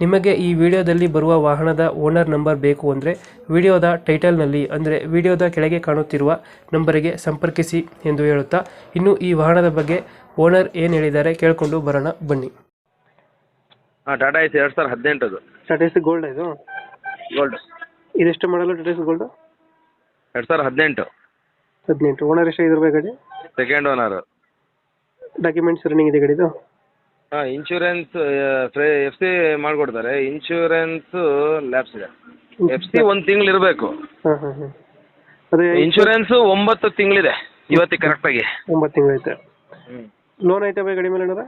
ನಿಮಗೆ ಈ ವಿಡಿಯೋದಲ್ಲಿ ಬರುವ ವಾಹನದ ಓನರ್ ನಂಬರ್ ಬೇಕು ಅಂದರೆ ವಿಡಿಯೋದ ಟೈಟಲ್ನಲ್ಲಿ ಅಂದರೆ ವಿಡಿಯೋದ ಕೆಳಗೆ ಕಾಣುತ್ತಿರುವ ನಂಬರಿಗೆ ಸಂಪರ್ಕಿಸಿ ಎಂದು ಹೇಳುತ್ತಾ ಇನ್ನು ಈ ವಾಹನದ ಬಗ್ಗೆ ಓನರ್ ಏನು ಹೇಳಿದ್ದಾರೆ ಕೇಳಿಕೊಂಡು ಬರೋಣ ಬನ್ನಿ. ಹಾಂ ಟಾಟಾ ಐಸ್ ಎರಡು ಸಾವಿರ ಹದಿನೆಂಟದು. ಟಾಟಾ ಗೋಲ್ಡ್ ಇದು? ಗೋಲ್ಡ್. ಇದೆಷ್ಟು ಮಾಡಲು ಟಾಟಾ ಗೋಲ್ಡ್? ಎರಡು ಸಾವಿರ ಹದಿನೆಂಟು. ಹದಿನೆಂಟು. ಓನರ್ ಎಷ್ಟು ಇದ್ರ ಗಾಡಿ? ಸೆಕೆಂಡ್ ಓನರು ಡಾಕ್ಯುಮೆಂಟ್ಸ್ ರನ್ನಿಂಗ್ ಇದೆ ಗಾಡಿದು? ಹಾಂ ಇನ್ಶೂರೆನ್ಸ್ ಎಫ್ ಸಿ ಮಾಡಿಕೊಡ್ತಾರೆ. ಇನ್ಶೂರೆನ್ಸು ಲ್ಯಾಬ್ಸ್ ಇದೆ. ಎಫ್ ಸಿ ಒಂದು ತಿಂಗಳು ಇರಬೇಕು. ಹಾಂ ಹಾಂ ಹಾಂ. ಅದೇ ಇನ್ಶೂರೆನ್ಸು ಒಂಬತ್ತು ತಿಂಗಳಿದೆ ಇವತ್ತಿಗೆ ಕರೆಕ್ಟಾಗಿ ಒಂಬತ್ತು ತಿಂಗಳು ಐತೆ. ಹ್ಞೂ ಲೋನ್ ಐತೆ ಬೈ ಗಾಡಿ ಮೇಲೆ ಏನಾರ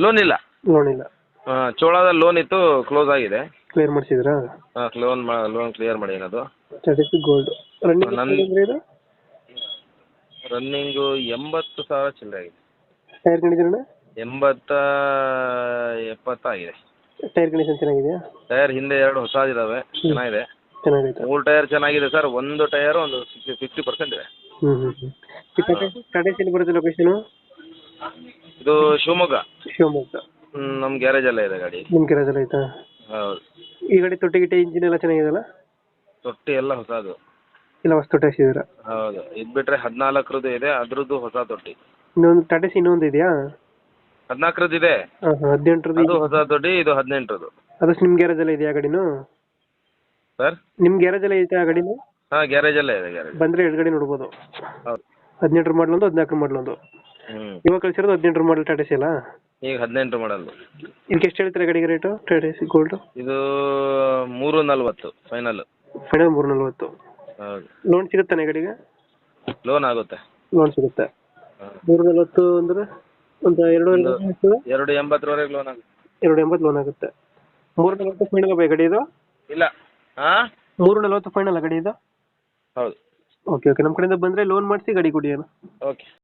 ಲೋನ್ ಇಲ್ಲ. ಲೋನ್ ಇಲ್ಲ. ಹಾಂ ಚೋಳದ ಲೋನ್ ಇತ್ತು ಕ್ಲೋಸ್ ಆಗಿದೆ. ಕ್ಲಿಯರ್ ಮಾಡಿಸಿದ್ರಾ ಹಾಂ ಲೋನ್ ಲೋನ್ ಕ್ಲಿಯರ್ ಮಾಡಿ ಏನದು ಗೋಲ್ಡ್ ರನ್ನಿಂಗ್ ನನ್- ಇದು? ರನ್ನಿಂಗು ಎಂಬತ್ತು ಸಾವಿರ ಚಿಲ್ಲರೆ ಆಗಿದೆ. Tyre condition? ಎಂಬತ್ತ ಎಪ್ಪತ್ತಾಗಿದೆ. ಟೈರ್ ಕಂಡೀಷನ್ ಚೆನ್ನಾಗಿದೆಯಾ? ಟೈರ್ ಹಿಂದೆ ಎರಡು ಹೊಸದಿದ್ದಾವೆ ಚೆನ್ನಾಗಿದೆ. ಚೆನ್ನಾಗೈತೆ. ಮೂರು ಟೈರ್ ಚೆನ್ನಾಗಿದೆ ಸರ್ ಒಂದು ಟೈರ್ ಒಂದು ಫಿಫ್ಟಿ ಪರ್ಸೆಂಟ್ ಇದೆ. ಹ್ಞೂ ಹ್ಞೂ ಹ್ಞೂ ಈ ಟಾಟಾ ಟಾಟಾ ಎಲ್ಲಿ ಬರುತ್ತೆ ಲೊಕೇಶನು ಇದು ಶಿವಮೊಗ್ಗ. ಶಿವಮೊಗ್ಗ. ಹ್ಮ್, ಗ್ಯಾರೇಜ್ ಅಲ್ಲೇ ಇದೆ ಗಾಡಿ. ನಿಮ್ಮ ಗ್ಯಾರೇಜ್ ಐತಾ? ಹೌದು. ಈ ಗಾಡಿ ತೊಟ್ಟಿ ಗಿಟ್ಟಿ ಇಂಜಿನ್ ಎಲ್ಲ ಚೆನ್ನಾಗಿದೆಯಲ್ಲ? ತೊಟ್ಟಿ ಎಲ್ಲ ಹೊಸದು. ಇಲ್ಲ ಹೊಸ ತೊಟ್ಟಿ ಹಾಕ್ಸಿದ್ದೀರಾ? ಹೌದು. ಇದು ಬಿಟ್ರೆ ಹದಿನಾಲ್ಕರದ್ದು ಇದೆ ಅದ್ರದ್ದು ಹೊಸ ತೊಟ್ಟಿ. ಇನ್ನೊಂದು ಟಾಟಾ ಸಿ ಇನ್ನೊಂದು ಇದೆಯಾ? ಹದಿನಾಲ್ಕರದ್ದು ಇದೆ. ಹಾಂ ಹಾಂ ಹದಿನೆಂಟರದ್ದು ಅದು ಹೊಸ ದೊಡ್ಡಿ ಇದು ಹದಿನೆಂಟರದ್ದು. ಅದು ನಿಮ್ಮ ಗ್ಯಾರೇಜಲ್ಲಿ ಇದೆಯಾ ಗಾಡಿನು? ಸರ್? ನಿಮ್ಮ ಗ್ಯಾರೇಜಲ್ಲಿ ಐತೆ ಆ ಗಾಡಿನು? ಗ್ಯಾರೇಜ್ ಅಲ್ಲೇ ಇದೆ ಗ್ಯಾರೇಜ್. ಬಂದ್ರೆ ಎರಡು ಗಡಿ ನೋಡ್ಬೋದು. ಹೌದು. ಹದಿನೆಂಟರ ಮಾಡಲ್ ಒಂದು ಹದಿನಾಲ್ಕರ ಮಾಡಲ್ ಒಂದು. ಹ್ಞೂ ಇವಾಗ ಕಳಿಸಿರೋದು ಹದಿನೆಂಟರ ಮಾಡಲ್ ಟಾಟಾ ಸಿ ಅಲ್ಲ ಈಗ ಹದಿನೆಂಟು ಮಾಡಲ್ ಇದಕ್ಕೆ ಎಷ್ಟು ಹೇಳ್ತೀರಾ ಗಾಡಿಗೆ ರೇಟು ಟಾಟಾ ಸಿ ಗೋಲ್ಡು ಇದು ಮೂರು ನಲ್ವತ್ತು ಫೈನಲ್ ಫೈನಲ್ ಮೂರು ನಲ್ವತ್ತು ಹೌದು. ಲೋನ್ ಸಿಗುತ್ತಾನೆ ಗಾಡಿಗೆ? ಲೋನ್ ಆಗುತ್ತೆ. ಲೋನ್ ಸಿಗುತ್ತೆ. ಹಾಂ. ಮೂರು ನಲ್ವತ್ತು ಅಂದ್ರೆ? ಒಂದು ಎರಡು ಒಂದು- ಎರಡು ಎಂಬತ್ತರವರೆಗೆ ಲೋನ್ ಆಗುತ್ತೆ. ಎರಡು ಎಂಬತ್ತು ಲೋನ್ ಆಗುತ್ತೆ. ಮೂರು ನಲವತ್ತು ಫೈನಲ್ ಗಾಡಿ ಇದು? ಇಲ್ಲ. ಆ? ಮೂರು ನಲವತ್ತು ಫೈನಲ್ ಗಾಡಿ ಇದು? ಹೌದು. ಓಕೆ ಓಕೆ ನಮ್ಮ ಕಡೆಯಿಂದ ಬಂದರೆ ಲೋನ್ ಮಾಡಿಸಿ ಗಾಡಿ ಕೊಡಿ ಏನು ಓಕೆ